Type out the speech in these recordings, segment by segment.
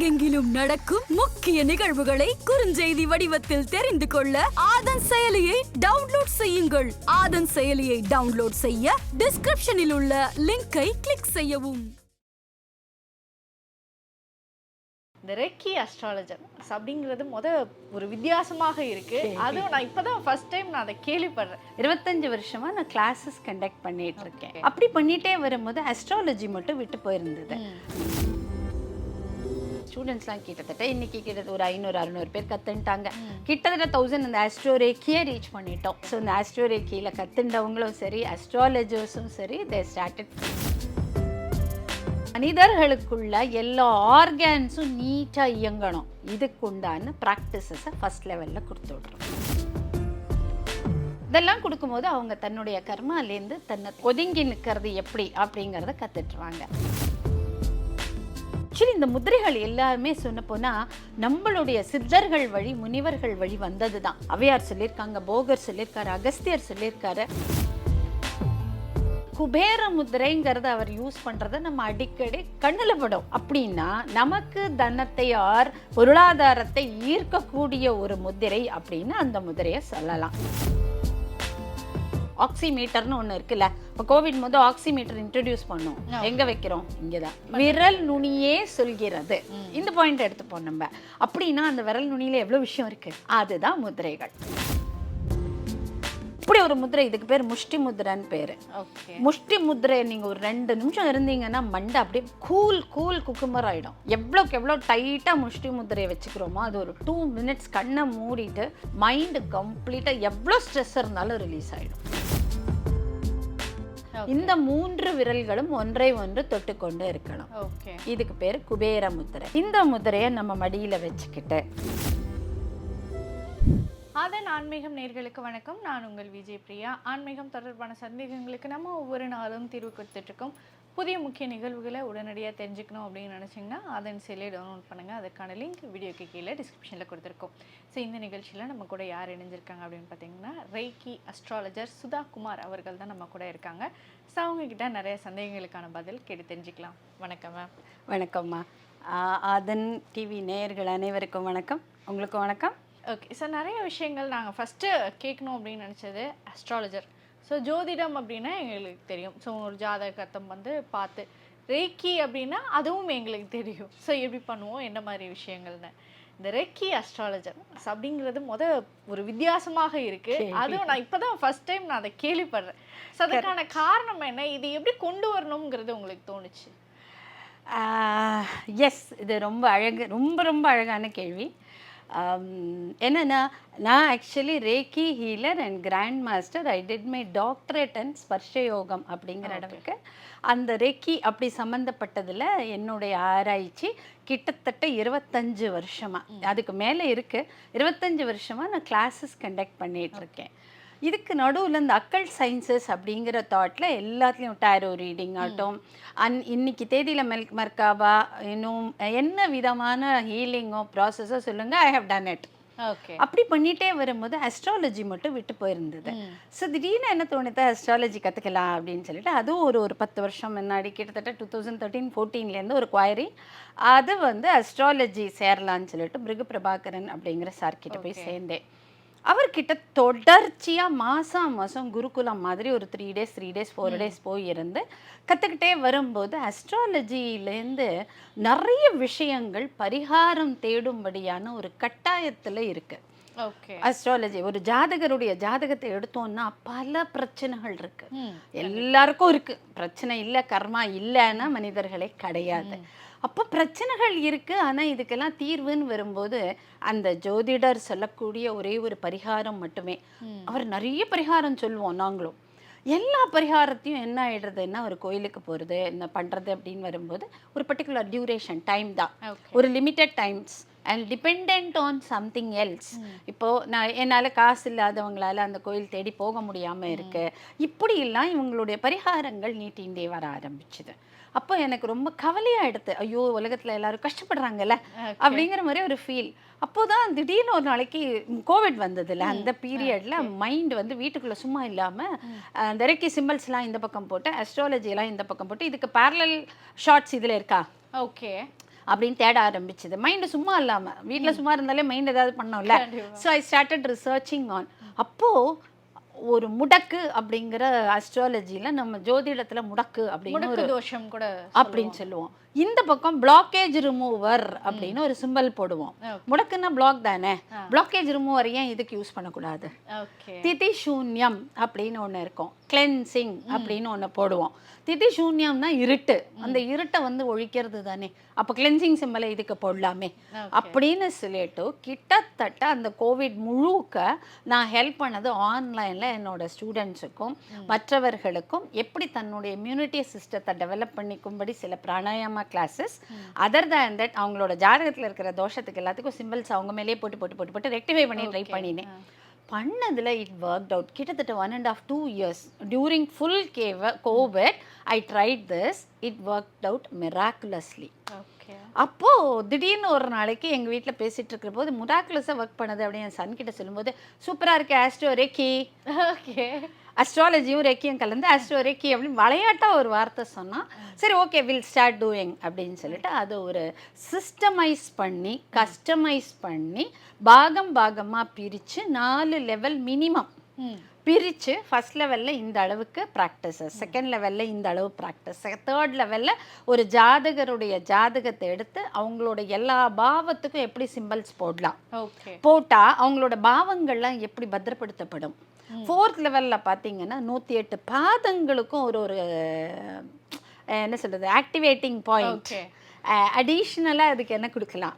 உலகெங்கிலும் நடக்கும் முக்கிய நிகழ்வுகளை குறுஞ்செய்தி வடிவத்தில் தெரிந்து கொள்ள ஆதன் செயலியை டவுன்லோட் செய்யுங்கள். ஆதன் செயலியை டவுன்லோட் செய்ய டிஸ்கிரிப்ஷனில் உள்ள லிங்கை கிளிக் செய்யவும். இந்த ரெக்கி அஸ்ட்ராலஜர் அப்படிங்கிறது முத ஒரு வித்தியாசமாக இருக்கு. அதுவும் நான் இப்பதான் ஃபர்ஸ்ட் டைம் நான் அதை கேள்விப்படுறேன். இருபத்தஞ்சு வருஷமா நான் கிளாஸஸ் கண்டக்ட் பண்ணிட்டு இருக்கேன். அப்படி பண்ணிட்டே வரும்போது அஸ்ட்ராலஜி மட்டும் விட்டு போயிருந்தது. ஸ்டூடெண்ட்ஸ்லாம் கிட்டத்தட்ட இன்னைக்கு கிட்டத்தட்ட ஒரு ஐநூறு அறுநூறு பேர் கத்துன்ட்டாங்க. கிட்டத்தட்ட தௌசண்ட் அந்த ஆஸ்ட்ரோரேக்கியை ரீச் பண்ணிட்டோம். ஸோ இந்த ஆஸ்ட்ரோரேக்கியில் கத்துண்டவங்களும் சரி அஸ்ட்ராலஜர்ஸும் சரி தே ஸ்டார்டட் மனிதர்களுக்குள்ள எல்லா ஆர்கான்ஸும் நீட்டாக இயங்கணும். இதுக்கு உண்டான ப்ராக்டிசஸை ஃபஸ்ட் லெவலில் கொடுத்து விட்றோம் இதெல்லாம் கொடுக்கும்போது அவங்க தன்னுடைய கர்மாலேருந்து தன்னை ஒதுங்கி நிற்கிறது எப்படி அப்படிங்கிறத கற்றுட்டுருவாங்க ஆக்சுவலி இந்த முதிரைகள் எல்லாருமே சொன்ன போனால் நம்மளுடைய சித்தர்கள் வழி முனிவர்கள் வழி வந்தது தான் அவையார் சொல்லியிருக்காங்க போகர் சொல்லியிருக்காரு அகஸ்தியர் சொல்லியிருக்காரு. குபேர முதிரைங்கிறத அவர் யூஸ் பண்ணுறத நம்ம அடிக்கடி கண்ணில் படும். அப்படின்னா நமக்கு தனத்தை ஆர் பொருளாதாரத்தை ஈர்க்கக்கூடிய ஒரு முதிரை அப்படின்னு அந்த முதிரையை சொல்லலாம். ஆக்சிமீட்டர்னு ஒன்று இருக்குல்ல. இப்போ கோவிட் போது ஆக்சிமீட்டர் இன்ட்ரடியூஸ் பண்ணோம். எங்க வைக்கிறோம்? இங்கதான். விரல் நுனியே சொல்கிறது. இந்த பாயிண்ட் எடுத்துப்போம் நம்ம. அப்படின்னா அந்த விரல் நுனியில எவ்வளவு விஷயம் இருக்கு? அதுதான் முதிரைகள். இப்படி ஒரு முதிரை இதுக்கு பேர் முஷ்டி முதிரைன்னு பேரு. முஷ்டி முதிரை நீங்க ஒரு ரெண்டு நிமிஷம் இருந்தீங்கன்னா மண்டை அப்படியே கூல் கூல் குக்குமர் ஆயிடும். எவ்வளோக்கு எவ்வளோ டைட்டா முஷ்டி முதிரையை வச்சுக்கிறோமோ அது ஒரு டூ மினிட்ஸ் கண்ணை மூடிட்டு மைண்டு கம்ப்ளீட்டா எவ்வளோ ஸ்ட்ரெஸ் இருந்தாலும் ரிலீஸ் ஆயிடும். இந்த மூன்று விரல்களும் ஒன்றை ஒன்று தொட்டுக்கொண்டு இருக்கணும். ஓகே இதுக்கு பேர் குபேர முத்திரை. இந்த முத்திரையை நம்ம மடியில வச்சுக்கிட்டு. அதன் ஆன்மீகம் நேர்களுக்கு வணக்கம். நான் உங்கள் விஜய் பிரியா. ஆன்மீகம் தொடர்பான சந்தேகங்களுக்கு நம்ம ஒவ்வொரு நாளும் தீர்வு கொடுத்துட்டு இருக்கோம். புதிய முக்கிய நிகழ்வுகளை உடனடியாக தெரிஞ்சுக்கணும் அப்படின்னு நினச்சிங்கன்னா அதன் செயலியை டவுன்லோட் பண்ணுங்கள் அதுக்கான லிங்க் வீடியோக்கு கீழே டிஸ்கிரிப்ஷனில் கொடுத்துருக்கோம். ஸோ இந்த நிகழ்ச்சியில் நம்ம கூட யார் இணைஞ்சிருக்காங்க அப்படின்னு பார்த்தீங்கன்னா ரெய்கி அஸ்ட்ராலஜர் சுதா குமார் அவர்கள் தான் நம்ம கூட இருக்காங்க. ஸோ அவங்க கிட்ட நிறைய சந்தேகங்களுக்கான பதில் கேட்டு தெரிஞ்சுக்கலாம். வணக்கம் மேம் வணக்கம்மா ஆதன் டிவி நேயர்கள் அனைவருக்கும் வணக்கம். உங்களுக்கும் வணக்கம். ஓகே சார் நிறைய விஷயங்கள் நாங்கள் ஃபஸ்ட்டு கேட்கணும் அப்படின்னு நினச்சது அஸ்ட்ராலஜர் ஸோ ஜோதிடம் அப்படின்னா எங்களுக்கு தெரியும். ஸோ ஒரு ஜாதகத்தம் வந்து பார்த்து ரேக்கி அப்படின்னா அதுவும் எங்களுக்கு தெரியும். ஸோ எப்படி பண்ணுவோம்? என்ன மாதிரி விஷயங்கள்னு. இந்த ரெக்கி அஸ்ட்ராலஜர் அப்படிங்கிறது முத ஒரு வித்தியாசமாக இருக்கு. அதுவும் நான் இப்பதான் ஃபர்ஸ்ட் டைம் நான் அதை கேள்விப்படுறேன். ஸோ அதுக்கான காரணம் என்ன? இது எப்படி கொண்டு வரணுங்கிறது உங்களுக்கு தோணுச்சு? எஸ் இது ரொம்ப அழகு ரொம்ப ரொம்ப அழகான கேள்வி. என்னன்னா நான் actually reiki healer and grand master I did my doctorate and ஸ்பர்ஷ யோகம் அப்படிங்கிற அளவுக்கு அந்த ரேக்கி அப்படி சம்மந்தப்பட்டதில் என்னுடைய ஆராய்ச்சி கிட்டத்தட்ட இருபத்தஞ்சு வருஷமா. அதுக்கு மேலே இருக்கு. இருபத்தஞ்சு வருஷமா நான் கிளாஸஸ் கண்டக்ட் பண்ணிட்டு இருக்கேன். இதுக்கு நடுவில் இந்த அக்கல் சயின்சஸ் அப்படிங்கிற தாட்டில் எல்லாத்துலேயும் டேரோ ரீடிங் ஆகட்டும். அன் இன்னைக்கு தேதியில் மெல் மர்காபா இன்னும் என்ன விதமான ஹீலிங்கோ ப்ராசஸோ சொல்லுங்கள் ஐ ஹவ் டன் இட் அப்படி பண்ணிட்டே வரும்போது அஸ்ட்ராலஜி மட்டும் விட்டு போயிருந்தது. ஸோ திடீர்னு என்ன தோணுது? அஸ்ட்ராலஜி கற்றுக்கலாம் அப்படின்னு சொல்லிட்டு அதுவும் ஒரு ஒரு பத்து வருஷம் முன்னாடி கிட்டத்தட்ட டூ தௌசண்ட் தேர்ட்டீன் ஃபோர்டீன்லேருந்து ஒரு குவாரி அது வந்து அஸ்ட்ராலஜி சேரலான்னு சொல்லிட்டு பிருகு பிரபாகரன் அப்படிங்கிற சார்கிட்ட போய் சேர்ந்தேன். அவர்கிட்ட தொடர்ச்சியாக மாதம் மாதம் குருகுலம் மாதிரி ஒரு three days three days four days போய் இருந்து கற்றுக்கிட்டே வரும்போது அஸ்ட்ராலஜியிலேருந்து நிறைய விஷயங்கள் பரிகாரம் தேடும்படியான ஒரு கட்டாயத்தில் இருக்குது ஓகே. அஸ்ட்ராலஜி ஒரு ஜாதகருடைய ஜாதகத்தை எடுத்தோம்னா பல பிரச்சனைகள் இருக்கு. எல்லாருக்கும் இருக்கு. பிரச்சனை இல்லை கர்மா இல்லைன்னா மனிதர்களே கிடையாது. அப்போ பிரச்சனைகள் இருக்கு. ஆனா இதுக்கெல்லாம் தீர்வுன்னு வரும்போது அந்த ஜோதிடர் சொல்லக்கூடிய ஒரே ஒரு பரிகாரம் மட்டுமே. அவர் நிறைய பரிகாரம் சொல்லுவோம் நாங்களும். எல்லா பரிகாரத்தையும் என்ன ஆயிடுறதுன்னா ஒரு கோயிலுக்கு போகிறது என்ன பண்ணுறது அப்படின்னு வரும்போது ஒரு பர்டிகுலர் டியூரேஷன் டைம் தான். ஒரு limited times and depend on something else இப்போ நான் என்னால் காசு இல்லாதவங்களால அந்த கோயில் தேடி போக முடியாமல் இருக்கு. இப்படி எல்லாம் இவங்களுடைய பரிகாரங்கள் நீட்டின்றே வர ஆரம்பிச்சுது. அப்போ எனக்கு ரொம்ப கவலையா எடுத்து ஐயோ உலகத்துல எல்லாரும் கஷ்டப்படுறாங்க அப்படிங்கிற மாதிரி ஒரு ஃபீல் அப்போதான் திடீர்னு ஒரு நாளைக்கு கோவிட் வந்ததுல அந்த பீரியட்ல மைண்ட் வந்து வீட்டுக்குள்ள சும்மா இல்லாம அந்த ரெக்கி சிம்பிள்ஸ்லாம் இந்த பக்கம் போட்டு அஸ்ட்ராலஜி எல்லாம் இந்த பக்கம் போட்டு இதுக்கு parallel ஷார்ட்ஸ் இதுல இருக்கா? ஓகே அப்படின்னு தேட ஆரம்பிச்சது. மைண்டு சும்மா இல்லாம. வீட்ல சும்மா இருந்தாலே மைண்ட் ஏதாவது பண்ணோம்ல? So I started researching on அப்போ ஒரு முடக்கு அப்படிங்கிற அஸ்ட்ராலஜியில் நம்ம ஜோதிடத்துல முடக்கு அப்படின்னு ஒரு தோஷம் கூட அப்படின்னு சொல்லுவோம். இந்த பக்கம் பிளாக்கேஜ் ரிமூவர் அப்படின்னு ஒரு சிம்பல் போடுவோம். முடக்குன்னா பிளாக் தானே? பிளாக்கேஜ் ரிமூவர் ஏன் இதுக்கு யூஸ் பண்ணக்கூடாது? திதி சூன்யம் அப்படின்னு ஒன்று இருக்கும். கிளென்சிங் அப்படின்னு ஒன்று போடுவோம். திதி சூன்யம்னா இருட்டு அந்த இருட்டை வந்து ஒழிக்கிறது தானே? அப்போ கிளென்சிங் சிம்பலை இதுக்கு போடலாமே. அப்படின்னு சொல்லிட்டு கிட்டத்தட்ட அந்த கோவிட் முழுக்க நான் ஹெல்ப் பண்ணது ஆன்லைனில் என்னோட ஸ்டூடெண்ட்ஸுக்கும் மற்றவர்களுக்கும் எப்படி தன்னுடைய இம்யூனிட்டி சிஸ்டத்தை டெவலப் பண்ணிக்கும்படி சில pranayama classes other than that அவங்களோட ஜாதகத்தில் இருக்கிற தோஷத்துக்கு எல்லாத்துக்கும் சிம்பிள்ஸ் அவங்க மேலேயே போட்டு போட்டு போட்டு போட்டு ரெக்டிஃபை பண்ணி ட்ரை பண்ணினேன். பண்ணதில் இட் ஒர்க் அவுட் கிட்டத்தட்ட one and half to years during full கேவ COVID I tried this it work out miraculously அப்போது திடீர்னு ஒரு நாளைக்கு எங்கள் வீட்டில் பேசிகிட்டு இருக்கிற போது முராக்குலஸாக ஒர்க் பண்ணது அப்படின்னு என் சன் கிட்ட சொல்லும்போது சூப்பராக இருக்கு ஆஸ்ட்ரோ ரெக்கி ஓகே அஸ்ட்ராலஜியும் ரெக்கியும் கலந்து ஆஸ்ட்ரோ ரெக்கி அப்படின்னு விளையாட்டாக ஒரு வார்த்தை சொன்னா சரி ஓகே வில் ஸ்டார்ட் டூயிங் அப்படின்னு சொல்லிட்டு அதை ஒரு சிஸ்டமைஸ் பண்ணி கஸ்டமைஸ் பண்ணி பாகம் பாகமாக பிரித்து நாலு லெவல் மினிமம் பிரித்து ஃபர்ஸ்ட் லெவலில் இந்த அளவுக்கு ப்ராக்டிஸஸ் செகண்ட் லெவலில் இந்த அளவு ப்ராக்டிஸ் தேர்ட் லெவலில் ஒரு ஜாதகருடைய ஜாதகத்தை எடுத்து அவங்களோட எல்லா பாவத்துக்கும் எப்படி சிம்பிள்ஸ் போடலாம். போட்டால் அவங்களோட பாவங்கள்லாம் எப்படி பத்திரப்படுத்தப்படும். ஃபோர்த் லெவலில் பார்த்தீங்கன்னா நூற்றி எட்டு பாதங்களுக்கும் ஒரு ஒரு என்ன சொல்கிறது ஆக்டிவேட்டிங் பாயிண்ட் அடிஷ்னலாக அதுக்கு என்ன கொடுக்கலாம்?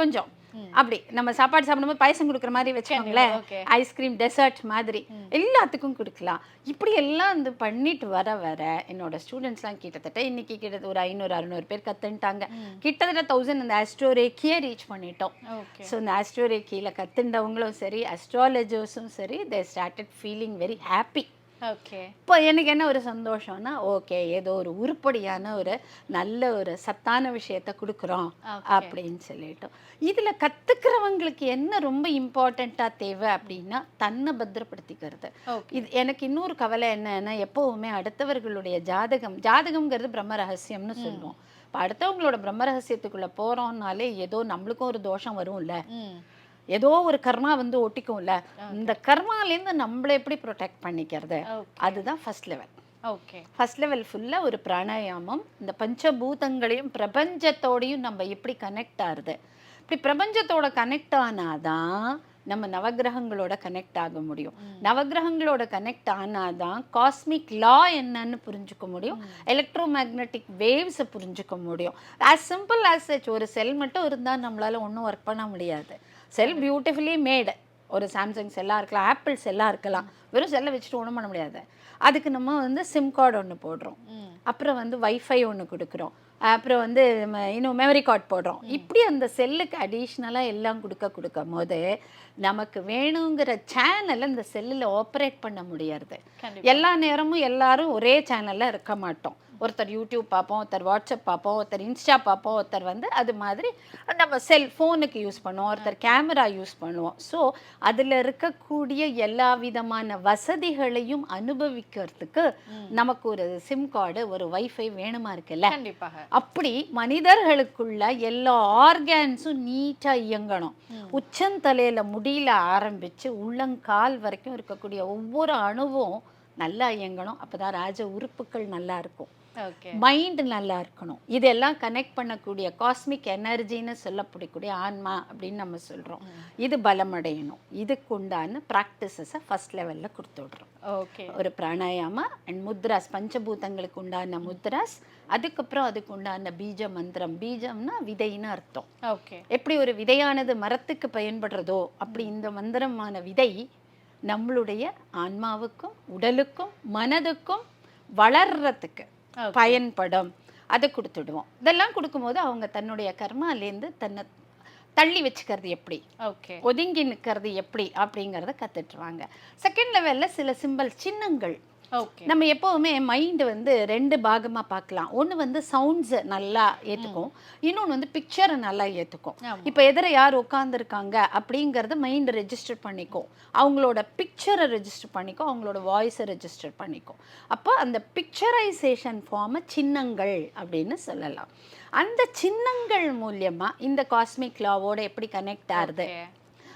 கொஞ்சம் அப்படி நம்ம சாப்பாடு சாப்பிடும்போது பாயசம் கொடுக்குற மாதிரி வச்சுக்கோங்களேன். ஐஸ்கிரீம் டெசர்ட் மாதிரி. எல்லாத்துக்கும் கொடுக்கலாம். இப்படி எல்லாம் வந்து பண்ணிட்டு வர வர என்னோட ஸ்டூடெண்ட்ஸ்லாம் கிட்டத்தட்ட இன்னைக்கு கிட்டத்தட்ட ஒரு ஐநூறு அறுநூறு பேர் கற்றுன்ட்டாங்க கிட்டத்தட்ட தௌசண்ட் அந்த ஆஸ்ட்ரோரேக்கியே ரீச் பண்ணிட்டோம். ஸோ இந்த ஆஸ்ட்ரோரேக்கியில் கற்றுண்டவங்களும் சரி அஸ்ட்ராலஜர்ஸும் சரி they started feeling very happy okay. இப்போ எனக்கு என்ன ஒரு சந்தோஷம்னா ஓகே ஏதோ ஒரு உருப்படியான ஒரு நல்ல ஒரு சத்தான விஷயத்த கொடுக்குறோம் அப்படின்னு சொல்லிட்டோம் இதில் கற்றுக்கிறவங்களுக்கு என்ன ரொம்ப இம்பார்ட்டண்ட்டாக தேவை அப்படின்னா தன்னை பத்திரப்படுத்திக்கிறது. இது எனக்கு இன்னொரு கவலை என்னன்னா எப்போவுமே அடுத்தவர்களுடைய ஜாதகம் ஜாதகம்ங்கிறது பிரம்ம ரகசியம்னு சொல்லுவோம். இப்போ அடுத்தவங்களோட பிரம்ம ரகசியத்துக்குள்ளே போகிறோம்னாலே ஏதோ நம்மளுக்கும் ஒரு தோஷம் வரும்ல. ஏதோ ஒரு கர்மா வந்து ஒட்டிக்கும்ல. இந்த கர்மாலேருந்து நம்மளை எப்படி ப்ரொடெக்ட் பண்ணிக்கிறது? அதுதான் first level okay first level ஃபுல்லாக ஒரு பிராணாயாமம் இந்த பஞ்சபூதங்களையும் பிரபஞ்சத்தோடையும் நம்ம எப்படி கனெக்ட் ஆகுது இப்படி பிரபஞ்சத்தோட கனெக்ட் ஆனாதான் நம்ம நவக்கிரகங்களோட கனெக்ட் ஆக முடியும். நவக்கிரகங்களோட கனெக்ட் ஆனாதான் காஸ்மிக் லா என்னன்னு புரிஞ்சுக்க முடியும். எலக்ட்ரோ மேக்னெட்டிக் வேவ்ஸை புரிஞ்சுக்க முடியும். ஆஸ் சிம்பிள் ஆஸ் சச் ஒரு செல் மட்டும் இருந்தால் நம்மளால ஒன்றும் ஒர்க் பண்ண முடியாது. செல் பியூட்டிஃபுல்லி மேடு ஒரு சாம்சங் செல்லாக இருக்கலாம் ஆப்பிள் செல்லாக இருக்கலாம். வெறும் செல்லை வச்சுட்டு ஒன்றும் பண்ண முடியாது. அதுக்கு நம்ம வந்து சிம் கார்டு ஒன்று போடுறோம். அப்புறம் வந்து வைஃபை ஒன்று கொடுக்குறோம். அப்புறம் வந்து இன்னும் மெமரி கார்டு போடுறோம். இப்படி அந்த செல்லுக்கு அடிஷ்னலாக எல்லாம் கொடுக்க கொடுக்கும் போது நமக்கு வேணுங்கிற சேனலை இந்த செல்லில் ஆப்ரேட் பண்ண கண்டிப்பா. எல்லா நேரமும் எல்லாரும் ஒரே சேனலில் இருக்க மாட்டோம். ஒருத்தர் யூடியூப் பார்ப்போம் ஒருத்தர் வாட்ஸ்அப் பார்ப்போம் ஒருத்தர் இன்ஸ்டா பார்ப்போம் ஒருத்தர் வந்து அது மாதிரி நம்ம செல் ஃபோனுக்கு யூஸ் பண்ணுவோம் ஒருத்தர் கேமரா யூஸ் பண்ணுவோம். ஸோ அதில் இருக்கக்கூடிய எல்லா விதமான வசதிகளையும் அனுபவிக்கிறதுக்கு நமக்கு ஒரு சிம் கார்டு ஒரு வைஃபை வேணுமா இருக்குல்ல? கண்டிப்பாக. அப்படி மனிதர்களுக்குள்ள எல்லா ஆர்கான்ஸும் நீட்டாக இயங்கணும். உச்சந்தலையில முடியல ஆரம்பிச்சு உள்ளங்கால் வரைக்கும் இருக்கக்கூடிய ஒவ்வொரு அணுவும் நல்லா இயங்கணும். அப்பதான் ராஜ உறுப்புகள் நல்லா இருக்கும். மைண்ட் நல்லா இருக்கணும். இதெல்லாம் கனெக்ட் பண்ணக்கூடிய காஸ்மிக் எனர்ஜின்னு சொல்லப்படக்கூடிய ஆன்மா அப்படின்னு நம்ம சொல்றோம். இது பலமடையணும். இதுக்கு உண்டான ப்ராக்டிசஸை ஃபர்ஸ்ட் லெவலில் கொடுத்து விடுறோம். ஓகே. ஒரு பிராணாயாமா அண்ட் முத்ராஸ் பஞ்சபூதங்களுக்கு உண்டான முத்ராஸ் அதுக்கப்புறம் அதுக்கு உண்டான பீஜ மந்திரம். பீஜம்னா விதைன்னு அர்த்தம். ஓகே. எப்படி ஒரு விதையானது மரத்துக்கு பயன்படுறதோ அப்படி இந்த மந்திரமான விதை நம்மளுடைய ஆன்மாவுக்கும் உடலுக்கும் மனதுக்கும் வளர்றதுக்கு பயன்படும். அதை கொடுத்துடுவோம். இதெல்லாம் கொடுக்கும்போது அவங்க தன்னுடைய கர்மாலேருந்து தன்னை தள்ளி வச்சுக்கிறது எப்படி? ஓகே ஒதுங்கி நிற்கிறது எப்படி? அப்படிங்கிறத கற்றுட்டுருவாங்க செகண்ட் லெவலில் சில சிம்பல் சின்னங்கள். நம்ம எப்போவுமே மைண்டு வந்து ரெண்டு பாகமாக பார்க்கலாம். ஒன்று வந்து சவுண்ட்ஸை நல்லா ஏற்றுக்கும் இன்னொன்று வந்து பிக்சரை நல்லா ஏற்றுக்கும். இப்போ எதிர யார் உட்காந்துருக்காங்க அப்படிங்கிறத மைண்டு ரெஜிஸ்டர் பண்ணிக்கும். அவங்களோட பிக்சரை ரெஜிஸ்டர் பண்ணிக்கும். அவங்களோட வாய்ஸை ரெஜிஸ்டர் பண்ணிக்கும். அப்போ அந்த பிக்சரைசேஷன் ஃபார்மை சின்னங்கள் அப்படின்னு சொல்லலாம். அந்த சின்னங்கள் மூலியமா இந்த காஸ்மிக் லாவோட எப்படி கனெக்ட் ஆகுது?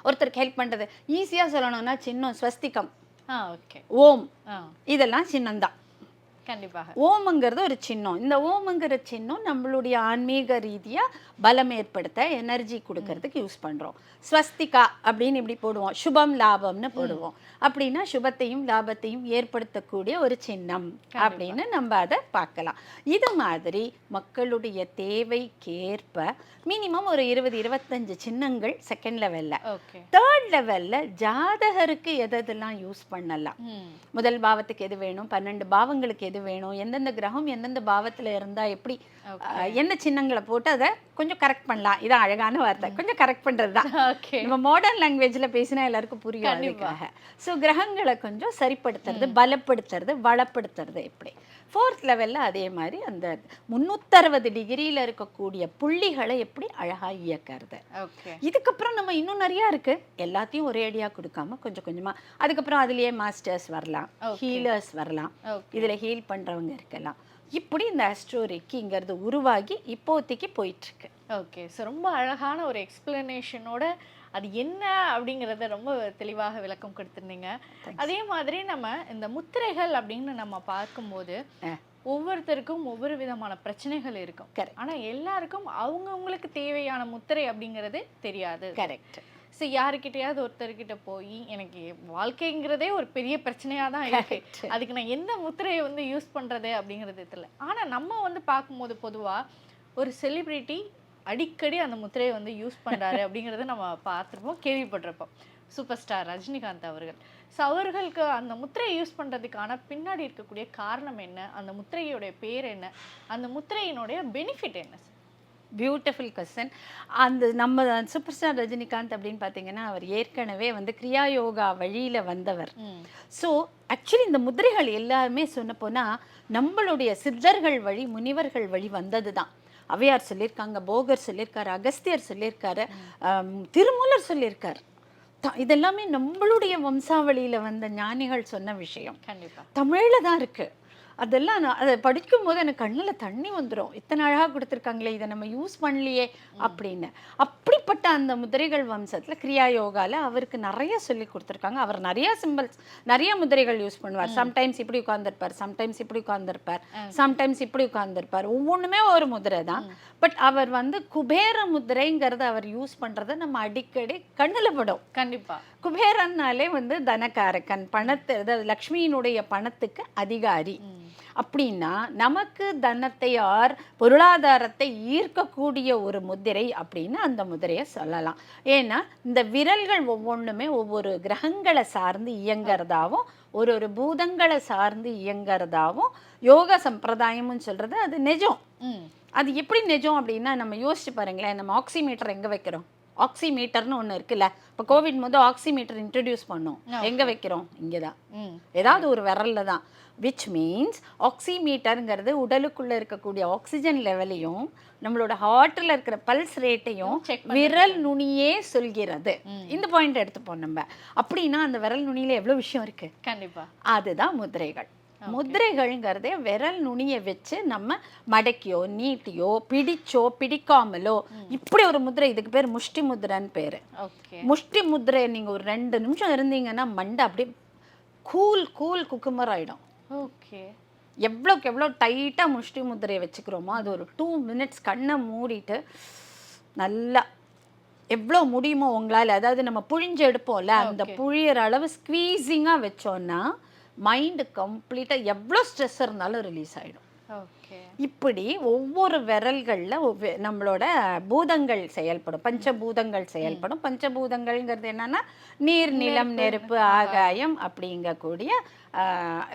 ஒருத்தருக்கு ஹெல்ப் பண்ணுறது ஈஸியாக சொல்லணும்னா சின்னம் ஸ்வஸ்திகம். ஓம். இதெல்லாம் சின்னம்தான். கண்டிப்பாக. ஓமுங்கிறது ஒரு சின்னம். இந்த ஓமுங்கிற சின்னம் நம்மளுடைய ஆன்மீக ரீதியாக பலம் ஏற்படுத்த எனர்ஜி கொடுக்கறதுக்கு யூஸ் பண்ணுறோம் ஸ்வஸ்திகா அப்படின்னு இப்படி போடுவோம். சுபம் லாபம்னு போடுவோம். அப்படின்னா சுபத்தையும் லாபத்தையும் ஏற்படுத்தக்கூடிய ஒரு சின்னம் அப்படின்னு நம்ம அதை பார்க்கலாம். இது மாதிரி மக்களுடைய தேவைக்கேற்ப மினிமம் ஒரு இருபது இருபத்தஞ்சு சின்னங்கள் செகண்ட் லெவலில் தேர்ட் லெவலில் ஜாதகருக்கு எதெல்லாம் யூஸ் பண்ணலாம்? முதல் பாவத்துக்கு எது வேணும்? பன்னெண்டு பாவங்களுக்கு எது வேணும். எந்தெந்த கிரகம் எந்தெந்த பாவத்துல இருந்தா எப்படி என்ன சின்னங்களை போட்டு அதை கொஞ்சம் கரெக்ட் பண்ணலாம். இதான் அழகான வார்த்தை. கொஞ்சம் கரெக்ட் பண்றது தான். நம்ம மாடர்ன் லாங்குவேஜ்ல பேசினா எல்லாருக்கும் புரியும். அதுக்காக ஸோ கிரகங்களை கொஞ்சம் சரிப்படுத்துறது பலப்படுத்துறது வளப்படுத்துறது எப்படி? ஃபோர்த் லெவல்ல அதே மாதிரி அந்த முந்நூற்றறுபது டிகிரியில் இருக்கக்கூடிய புள்ளிகளை எப்படி அழகா இயக்கிறது. இதுக்கப்புறம் நம்ம இன்னும் நிறையா இருக்கு. எல்லாத்தையும் ஒரே அடியாக கொடுக்காம கொஞ்சம் கொஞ்சமா. அதுக்கப்புறம் அதுலயே மாஸ்டர்ஸ் வரலாம். ஹீலர்ஸ் வரலாம். இதுல ஹீல் பண்றவங்க இருக்கலாம். இப்படி இந்த அஸ்ட்ரோரிக்கிங்கிறது உருவாகி இப்போதைக்கு போயிட்டு இருக்கு ஓகே ஸோ ரொம்ப அழகான ஒரு எக்ஸ்பிளனேஷனோட அது என்ன அப்படிங்கிறத ரொம்ப தெளிவாக விளக்கம் கொடுத்துருந்தீங்க. அதே மாதிரி நம்ம இந்த முத்திரைகள் அப்படின்னு நம்ம பார்க்கும்போது. ஒவ்வொருத்தருக்கும் ஒவ்வொரு விதமான பிரச்சனைகள் இருக்கும். Correct. ஆனா எல்லாருக்கும் அவங்கவுங்களுக்கு தேவையான முத்திரை அப்படிங்கிறது தெரியாது. கரெக்ட் ஸோ யாருக்கிட்டயாவது ஒருத்தர்கிட்ட போய் எனக்கு வாழ்க்கைங்கிறதே ஒரு பெரிய பிரச்சனையா தான் இருக்கு. அதுக்கு நான் எந்த முத்திரையை வந்து யூஸ் பண்றது அப்படிங்கிறது தெரியல. ஆனா நம்ம வந்து பார்க்கும்போது பொதுவா ஒரு செலிபிரிட்டி அடிக்கடி அந்த முத்திரையை வந்து யூஸ் பண்றாரு அப்படிங்கறத நம்ம பார்த்துருப்போம் கேள்விப்பட்டிருப்போம். சூப்பர் ஸ்டார் ரஜினிகாந்த் அவர்கள். ஸோ அவர்களுக்கு அந்த முத்திரையை யூஸ் பண்றதுக்கான பின்னாடி இருக்கக்கூடிய காரணம் என்ன? அந்த முத்திரையோடைய பேர் என்ன? அந்த முத்திரையினுடைய பெனிஃபிட் என்ன? சார் பியூட்டிஃபுல் கொஸ்டின் அந்த நம்ம சூப்பர் ஸ்டார் ரஜினிகாந்த் அப்படின்னு பார்த்தீங்கன்னா அவர் ஏற்கனவே வந்து கிரியா யோகா வழியில வந்தவர். ஸோ ஆக்சுவலி இந்த முதிரைகள் எல்லாமே சொன்ன போனா நம்மளுடைய சித்தர்கள் வழி முனிவர்கள் வழி வந்தது தான் அவையார் சொல்லியிருக்காங்க போகர் சொல்லியிருக்காரு அகஸ்தியர் சொல்லியிருக்காரு திருமூலர் சொல்லியிருக்காரு. இதெல்லாமே நம்மளுடைய வம்சாவளியில வந்த ஞானிகள் சொன்ன விஷயம். கண்டிப்பா. தமிழில் தான் இருக்கு. அதெல்லாம் நான் அதை படிக்கும் போது எனக்கு கண்ணில் தண்ணி வந்துடும் இத்தனை அழகாக கொடுத்துருக்காங்களே இதை நம்ம யூஸ் பண்ணலையே அப்படின்னு. அப்படிப்பட்ட அந்த முதிரைகள் வம்சத்தில் கிரியா யோகால அவருக்கு நிறைய சொல்லி கொடுத்துருக்காங்க. அவர் நிறைய சிம்பிள்ஸ் நிறைய முதிரைகள் யூஸ் பண்ணுவார். சம்டைம்ஸ் இப்படி உட்காந்துருப்பார் சம்டைம்ஸ் இப்படி உட்காந்துருப்பார் சம்டைம்ஸ் இப்படி உட்காந்துருப்பார் ஒவ்வொன்றுமே ஒரு முதிரை தான். பட் அவர் வந்து குபேர முதிரைங்கிறத அவர் யூஸ் பண்ணுறத நம்ம அடிக்கடி கண்ணில் படும். கண்டிப்பா. குபேரன்னாலே வந்து தனக்காரக்கன் பணத்தை அதாவது லக்ஷ்மியினுடைய பணத்துக்கு அதிகாரி. அப்படின்னா நமக்கு தனத்தை ஆர் பொருளாதாரத்தை ஈர்க்கக்கூடிய ஒரு முதிரை அப்படின்னு அந்த முதிரையை சொல்லலாம். ஏன்னா இந்த விரல்கள் ஒவ்வொன்றுமே ஒவ்வொரு கிரகங்களை சார்ந்து இயங்குறதாவும் ஒரு ஒரு பூதங்களை சார்ந்து இயங்குறதாவும் யோக சம்பிரதாயம்னு சொல்றது அது நிஜம். அது எப்படி நிஜம் அப்படின்னா நம்ம யோசிச்சு பாருங்களேன் நம்ம ஆக்சிமீட்டர் எங்க வைக்கிறோம்? ஆக்சிமீட்டர்னு ஒன்று இருக்குல்ல. இப்போ கோவிட் போது ஆக்சிமீட்டர் இன்ட்ரடியூஸ் பண்ணோம். எங்க வைக்கிறோம்? இங்கே தான் ஏதாவது ஒரு விரல்ல தான். விச் மீன்ஸ் ஆக்சிமீட்டருங்கிறது உடலுக்குள்ள இருக்கக்கூடிய ஆக்சிஜன் லெவலையும் நம்மளோட ஹார்ட்டில் இருக்கிற பல்ஸ் ரேட்டையும் விரல் நுனியே சொல்கிறது. இந்த பாயிண்ட் எடுத்துப்போம் நம்ம. அப்படின்னா அந்த விரல் நுனியில எவ்வளவு விஷயம் இருக்கு? கண்டிப்பா. அதுதான் முதிரைகள். முதிரைகள்ங்கிறதே விரல் நுனியை வச்சு நம்ம மடக்கியோ நீட்டியோ பிடிச்சோ பிடிக்காமலோ இப்படி ஒரு முதிரை இதுக்கு பேர் முஷ்டி முதிரைன்னு பேரு. முஷ்டி முதிரை நீங்க ஒரு ரெண்டு நிமிஷம் இருந்தீங்கன்னா மண்டை அப்படியே கூல் கூல் குக்குமர் ஆயிடும். ஓகே. எவ்வளோக்கு எவ்வளோ டைட்டாக முஷ்டி முதிரையை வச்சுக்கிறோமோ அது ஒரு டூ மினிட்ஸ் கண்ணை மூடிட்டு நல்லா எவ்வளோ முடியுமோ உங்களால் அதாவது நம்ம புழிஞ்சு எடுப்போம்ல அந்த புழியிற அளவு ஸ்க்வீசிங்காக வச்சோன்னா மைண்டு கம்ப்ளீட்டாக எவ்வளோ ஸ்ட்ரெஸ் இருந்தாலும் ரிலீஸ் ஆகிடும் இப்படி ஒவ்வொரு விரல்களில் நம்மளோட பூதங்கள் செயல்படும். பஞ்சபூதங்கள் செயல்படும். பஞ்சபூதங்கள்ங்கிறது என்னன்னா நீர் நிலம் நெருப்பு ஆகாயம். அப்படிங்கக்கூடிய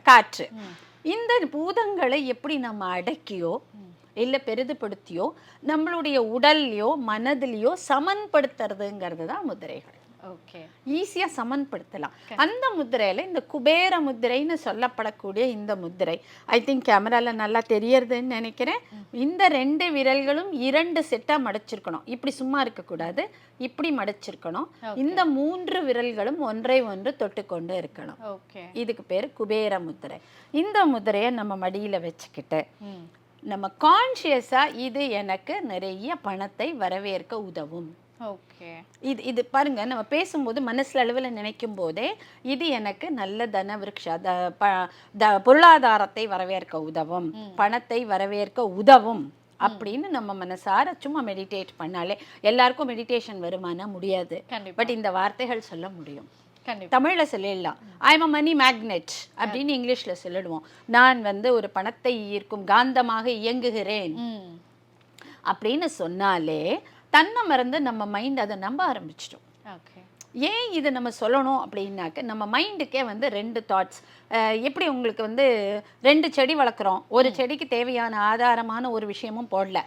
காற்று. இந்த பூதங்களை எப்படி நம்ம அடக்கியோ இல்லை பெரிதுபடுத்தியோ நம்மளுடைய உடல்லையோ மனதிலையோ சமன்படுத்துறதுங்கிறது தான் முதிரைகள். ஓகே ஈஸியா சமன்படுத்தலாம். அந்த முத்திரையில இந்த குபேர முத்திரைன்னு சொல்லப்படக்கூடிய இந்த முத்திரை ஐ திங்க் கேமரால நல்லா தெரியறதுன்னு நினைக்கிறேன். இந்த ரெண்டு விரல்களும் இரண்டு செட்டா மடிச்சிருக்கணும். இப்படி சும்மா இருக்கக்கூடாது. இப்படி மடிச்சிருக்கணும். இந்த மூன்று விரல்களும் ஒன்றை ஒன்று தொட்டுக்கொண்டு இருக்கணும். ஓகே இதுக்கு பேர் குபேர முத்திரை இந்த முத்திரையை நம்ம மடியில வச்சுக்கிட்டு நம்ம கான்ஷியஸா இது எனக்கு நிறைய பணத்தை வரவேற்க உதவும். ஓகே. இது இது பாருங்க நம்ம பேசும்போது மனசுல அளவில் நினைக்கும் போதே இது எனக்கு நல்ல தன விருட்ச த ப த பொருளாதாரத்தை வரவேற்க உதவும் பணத்தை வரவேற்க உதவும் அப்படின்னு நம்ம மனசார சும்மா மெடிடேட் பண்ணாலே எல்லாருக்கும் மெடிடேஷன் வருமானா முடியாது. பட் இந்த வார்த்தைகள் சொல்ல முடியும். தமிழ்ல சொல்லிடலாம். ஐம் அ மணி மேக்னெட் அப்படின்னு இங்கிலீஷ்ல சொல்லிடுவோம். நான் வந்து ஒரு பணத்தை ஈர்க்கும் காந்தமாக இயங்குகிறேன். அப்படின்னு சொன்னாலே தன்னை மறந்து நம்ம மைண்ட் அதை நம்ப ஆரம்பிச்சிட்டோம். ஓகே ஏன் இது நம்ம சொல்லணும் அப்படின்னாக்க நம்ம மைண்டுக்கே வந்து ரெண்டு தாட்ஸ் எப்படி உங்களுக்கு வந்து ரெண்டு செடி வளர்க்குறோம்? ஒரு செடிக்கு தேவையான ஆதாரமான ஒரு விஷயமும் போடல.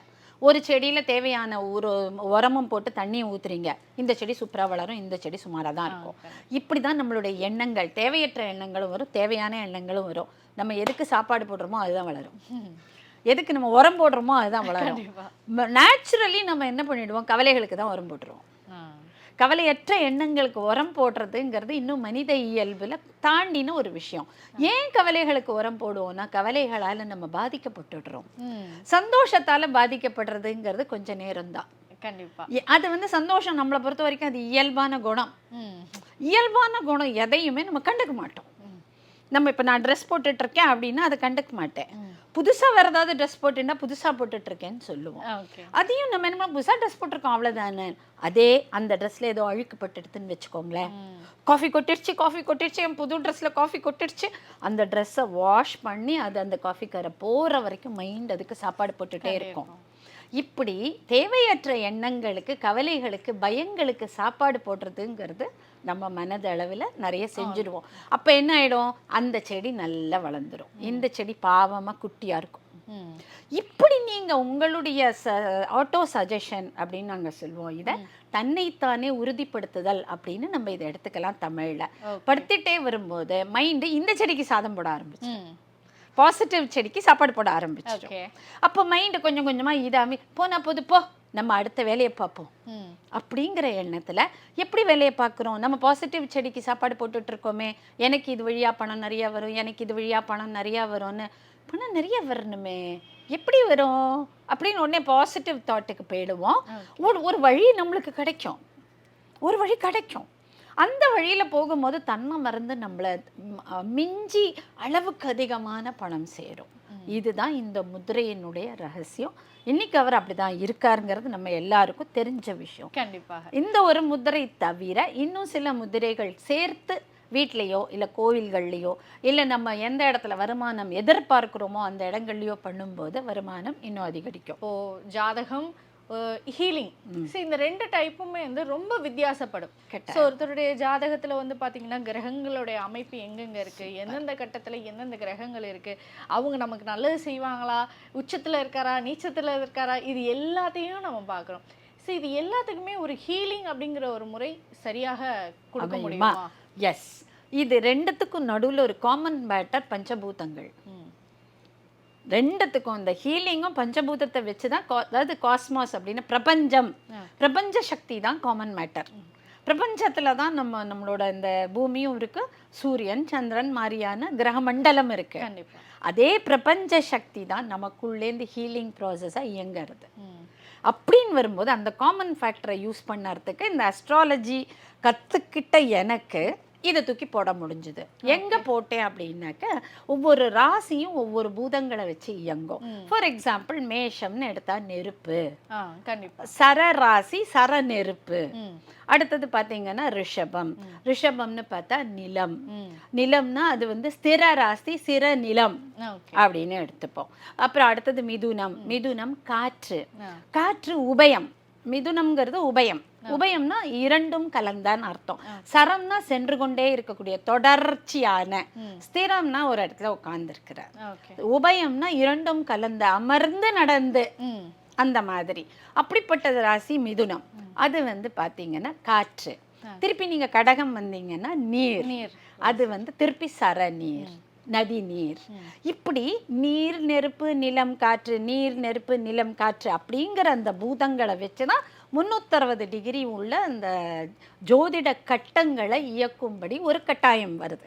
ஒரு செடியில் தேவையான ஒரு உரமும் போட்டு தண்ணியும் ஊத்துறீங்க. இந்த செடி சூப்பராக வளரும் இந்த செடி சுமாராக தான் இருக்கும். இப்படி தான் நம்மளுடைய எண்ணங்கள் தேவையற்ற எண்ணங்களும் வரும் தேவையான எண்ணங்களும் வரும். நம்ம எதுக்கு சாப்பாடு போடுறோமோ அதுதான் வளரும். எதுக்கு நம்ம உரம் போடுறோமோ அதுதான் வளரும். நேச்சுரலி நம்ம என்ன பண்ணிடுவோம்? கவலைகளுக்கு தான் உரம் போட்டுருவோம். கவலையற்ற எண்ணங்களுக்கு உரம் போடுறதுங்கிறது இன்னும் மனித இயல்புல தாண்டின ஒரு விஷயம். ஏன் கவலைகளுக்கு உரம் போடுவோம்னா கவலைகளால நம்ம பாதிக்கப்பட்டுடுறோம். சந்தோஷத்தால பாதிக்கப்படுறதுங்கிறது கொஞ்ச நேரம்தான். கண்டிப்பா. எ- அது வந்து சந்தோஷம் நம்மளை பொறுத்த வரைக்கும் அது இயல்பான குணம். இயல்பான குணம் எதையுமே நம்ம கண்டுக்க மாட்டோம். நம்ம இப்போ நான் ட்ரெஸ் போட்டுட்டு இருக்கேன் அப்படின்னா அதை கண்டுக்க மாட்டேன். ம். புதுசா வேற ஏதாவது ட்ரெஸ் போட்டுன்னா புதுசா போட்டுட்டு இருக்கேன்னு சொல்லுவோம் அதையும் நம்ம என்ன புதுசாக ட்ரெஸ் போட்டிருக்கோம் அவ்வளோதானே அதே அந்த ட்ரெஸ்ல ஏதோ அழுக்குப்பட்டுடுதுன்னு வச்சுக்கோங்களேன். காஃபி கொட்டிடுச்சு காஃபி கொட்டிடுச்சு என் புது ட்ரெஸ்ல காஃபி கொட்டிடுச்சு அந்த ட்ரெஸ்ஸை வாஷ் பண்ணி அது அந்த காஃபி கரை போற வரைக்கும் மைண்ட் அதுக்கு சாப்பாடு போட்டுட்டே இருக்கும். இப்படி தேவையற்ற எண்ணங்களுக்கு கவலைகளுக்கு பயங்களுக்கு சாப்பாடு போடுறதுங்கிறது நம்ம மனதளவில் நிறைய செஞ்சுருவோம். அப்போ என்ன ஆயிடும்? அந்த செடி நல்லா வளர்ந்துரும். இந்த செடி பாவமாக குட்டியாக இருக்கும். இப்படி நீங்க உங்களுடைய ஆட்டோ சஜஷன் அப்படின்னு நாங்க சொல்லுவோம். இதை தன்னைத்தானே உறுதிப்படுத்துதல் அப்படின்னு நம்ம இதை எடுத்துக்கலாம் தமிழ்ல. படுத்திட்டே வரும்போது மைண்டு இந்த செடிக்கு சாதம் போட ஆரம்பிச்சு பாசிட்டிவ் செடிக்கு சாப்பாடு போட ஆரம்பிச்சிடும் அப்போ மைண்டு கொஞ்சம் கொஞ்சமா இதாமி போனா போது போ. நம்ம அடுத்த வேலையை பார்ப்போம். அப்படிங்கிற எண்ணத்துல எப்படி வேலையை பார்க்குறோம்? நம்ம பாசிட்டிவ் செடிக்கு சாப்பாடு போட்டுட்டு இருக்கோமே. எனக்கு இது வழியா பணம் நிறைய வரும் எனக்கு இது வழியா பணம் நிறைய வரும்னு. பணம் நிறைய வரணுமே. எப்படி வரும்? அப்படின்னு உடனே பாசிட்டிவ் தாட்டுக்கு போயிடுவோம். ஒரு ஒரு வழி நம்மளுக்கு கிடைக்கும். ஒரு வழி கிடைக்கும். அந்த வழியில போகும்போது தன்மை மறந்து நம்மளை மிஞ்சி அளவுக்கு அதிகமான பணம் சேரும். இதுதான் இந்த முதிரையினுடைய ரகசியம். இன்னைக்கு அவர் அப்படிதான் இருக்காருங்கிறது நம்ம எல்லாருக்கும் தெரிஞ்ச விஷயம். கண்டிப்பாக. இந்த ஒரு முதிரை தவிர இன்னும் சில முதிரைகள் சேர்த்து வீட்லேயோ இல்லை கோவில்கள்லையோ இல்லை நம்ம எந்த இடத்துல வருமானம் எதிர்பார்க்கிறோமோ அந்த இடங்கள்லையோ பண்ணும்போது வருமானம் இன்னும் அதிகரிக்கும். இப்போ ஜாதகம் ஹீலிங் ஸோ இந்த ரெண்டு டைப்புமே வந்து ரொம்ப வித்தியாசப்படும். ஸோ ஒருத்தருடைய ஜாதகத்துல வந்து பாத்தீங்கன்னா கிரகங்களுடைய அமைப்பு எங்கெங்க இருக்கு? எந்தெந்த கட்டத்துல எந்தெந்த கிரகங்கள் இருக்கு? அவங்க நமக்கு நல்லது செய்வாங்களா? உச்சத்துல இருக்காரா? நீச்சத்துல இருக்காரா? இது எல்லாத்தையும் நம்ம பார்க்குறோம் ஸோ இது எல்லாத்துக்குமே ஒரு ஹீலிங் அப்படிங்கிற ஒரு முறை சரியாக கொடுக்க? முடியுமா? எஸ் இது ரெண்டுத்துக்கும் நடுவுல ஒரு காமன் மேட்டர் பஞ்சபூதங்கள். ரெண்டுத்துக்கும் இந்த ஹீலிங்கும் பஞ்சபூதத்தை வச்சு தான் அதாவது காஸ்மாஸ் அப்படின்னு பிரபஞ்சம். பிரபஞ்ச சக்தி தான் காமன் மேட்டர் பிரபஞ்சத்துல தான் நம்ம நம்மளோட இந்த பூமியும் இருக்கு. சூரியன் சந்திரன் மாதிரியான கிரக மண்டலம் இருக்கு. கண்டிப்பா. அதே பிரபஞ்ச சக்தி தான் நமக்குள்ளேருந்து ஹீலிங் ப்ராசஸாக இயங்குறது. அப்படின்னு வரும்போது அந்த காமன் ஃபேக்டரை யூஸ் பண்ணறதுக்கு இந்த அஸ்ட்ராலஜி கற்றுக்கிட்ட எனக்கு இதை தூக்கி போட முடிஞ்சுது. எங்கே போட்டேன் அப்படின்னாக்க ஒவ்வொரு ராசியும் ஒவ்வொரு பூதங்களை வச்சு இயங்கும். ஃபார் எக்ஸாம்பிள் மேஷம்னு எடுத்தா நெருப்பு. ஆ கண்டிப்பா. சர ராசி சர நெருப்பு. அடுத்தது பார்த்தீங்கன்னா ரிஷபம். ரிஷபம்னு பார்த்தா நிலம். நிலம்னா அது வந்து ஸ்திர ராசி சிற நிலம் அப்படின்னு எடுத்துப்போம். அப்புறம் அடுத்தது மிதுனம். மிதுனம் காற்று. காற்று உபயம். மிதுனம்ங்கிறது உபயம். உபயம்னா இரண்டும் கலந்தான் அர்த்தம். சரம்னா சென்று கொண்டே இருக்கக்கூடிய தொடர்ச்சியான. ஸ்திரம்னா ஒரு இடத்துல உட்கார்ந்துருக்கிறார். உபயம்னா இரண்டும் கலந்து அமர்ந்து நடந்து. அந்த மாதிரி. அப்படிப்பட்ட ராசி மிதுனம். அது வந்து பார்த்தீங்கன்னா காற்று. திருப்பி நீங்க கடகம் வந்தீங்கன்னா நீர். நீர். அது வந்து திருப்பி சர நீர் நதி நீர். இப்படி நீர் நெருப்பு நிலம் காற்று நீர் நெருப்பு நிலம் காற்று அப்படிங்கிற அந்த பூதங்களை வச்சு தான் முந்நூற்றறுபது டிகிரி உள்ள அந்த ஜோதிட கட்டங்களை இயக்கும்படி ஒரு கட்டாயம் வருது.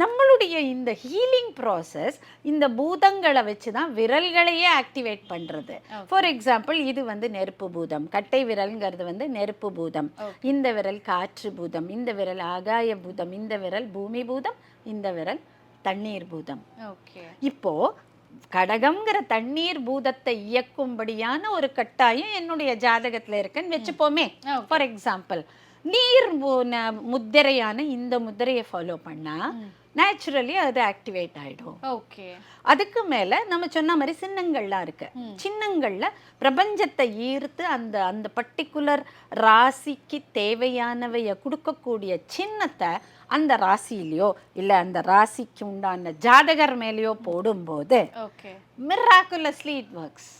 நம்மளுடைய இந்த ஹீலிங் ப்ராசஸ் இந்த பூதங்களை வச்சு தான் விரல்களையே ஆக்டிவேட் பண்ணுறது ஃபார் எக்ஸாம்பிள் இது வந்து நெருப்பு பூதம். கட்டை விரல்ங்கிறது வந்து நெருப்பு பூதம். இந்த விரல் காற்று பூதம். இந்த விரல் ஆகாய பூதம். இந்த விரல் பூமி பூதம். இந்த விரல் தண்ணீர் பூதம். ஓகே இப்போ கடகம்ங்கிற தண்ணீர் பூதத்தை இயக்கும்படியான ஒரு கட்டாயம் என்னுடைய ஜாதகத்துல இருக்குன்னு வச்சுப்போமே. ஃபார் எக்ஸாம்பிள் நீர் முத்திரையான இந்த முத்திரையை ஃபாலோ பண்ணா நேச்சுரலி அது ஆக்டிவேட் ஆயிடும். ஓகே அதுக்கு மேல நம்ம சொன்ன மாதிரி சின்னங்கள்லாம் இருக்கு. சின்னங்கள்ல பிரபஞ்சத்தை ஈர்த்து அந்த அந்த பர்டிகுலர் ராசிக்கு தேவையானவைய கொடுக்கக்கூடிய சின்னத்தை அந்த ராசியிலையோ இல்ல அந்த ராசிக்கு உண்டான ஜாதகர் மேலேயோ போடும்போது ஓகே மிராக்குலஸ்லி இட் ஒர்க்ஸ்